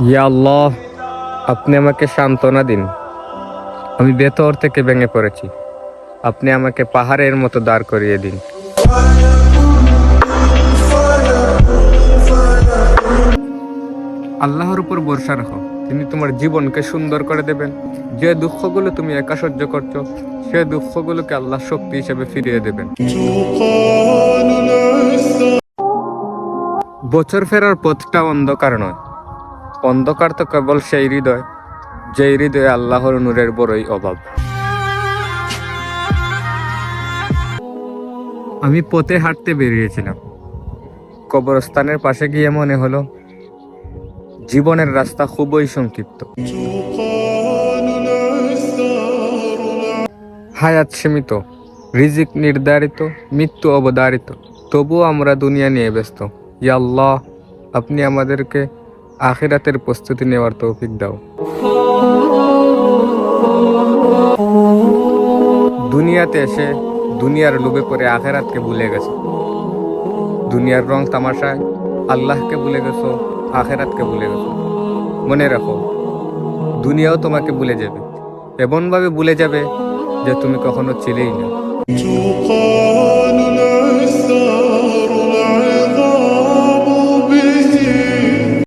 ইয়া আল্লাহ, আপনি আমাকে সান্ত্বনা দিন। আমি বেতর থেকে ভেঙে পড়েছি। আপনি আমাকে পাহাড়ের মতো দাঁড় করিয়ে দিন। আল্লাহর উপর ভরসা রাখো। তিনি তোমার জীবনকে সুন্দর করে দেবেন। যে দুঃখগুলো তুমি একা সহ্য করছ, সে দুঃখগুলোকে আল্লাহ শক্তি হিসেবে ফিরিয়ে দেবেন। বছর ফেরার পথটা অন্ধকার নয়। অন্ধকার তো কেবল সেই হৃদয় যে হৃদয়ে আল্লাহর নূরের বড়ই অভাব। আমি পথে হাঁটতে বেরিয়েছিলাম। কবরস্থানের পাশে গিয়ে মনে হলো, জীবনের রাস্তা খুবই সংক্ষিপ্ত। হায়াত সীমিত, রিজিক নির্ধারিত, মৃত্যু অবধারিত। তবুও আমরা দুনিয়া নিয়ে ব্যস্ত। ইয়া আল্লাহ, আপনি আমাদেরকে আখিরাতের প্রস্তুতি নেওয়ার তৌফিক দাও। দুনিয়াতে এসে দুনিয়ার লোভে পড়ে আখেরাতকে ভুলে গেছো। দুনিয়ার রং তামাশায় আল্লাহকে ভুলে গেছো, আখেরাতকে ভুলে গেছো। মনে রাখো, দুনিয়াও তোমাকে ভুলে যাবে। এমনভাবে ভুলে যাবে যে তুমি কখনো ছিলেই না।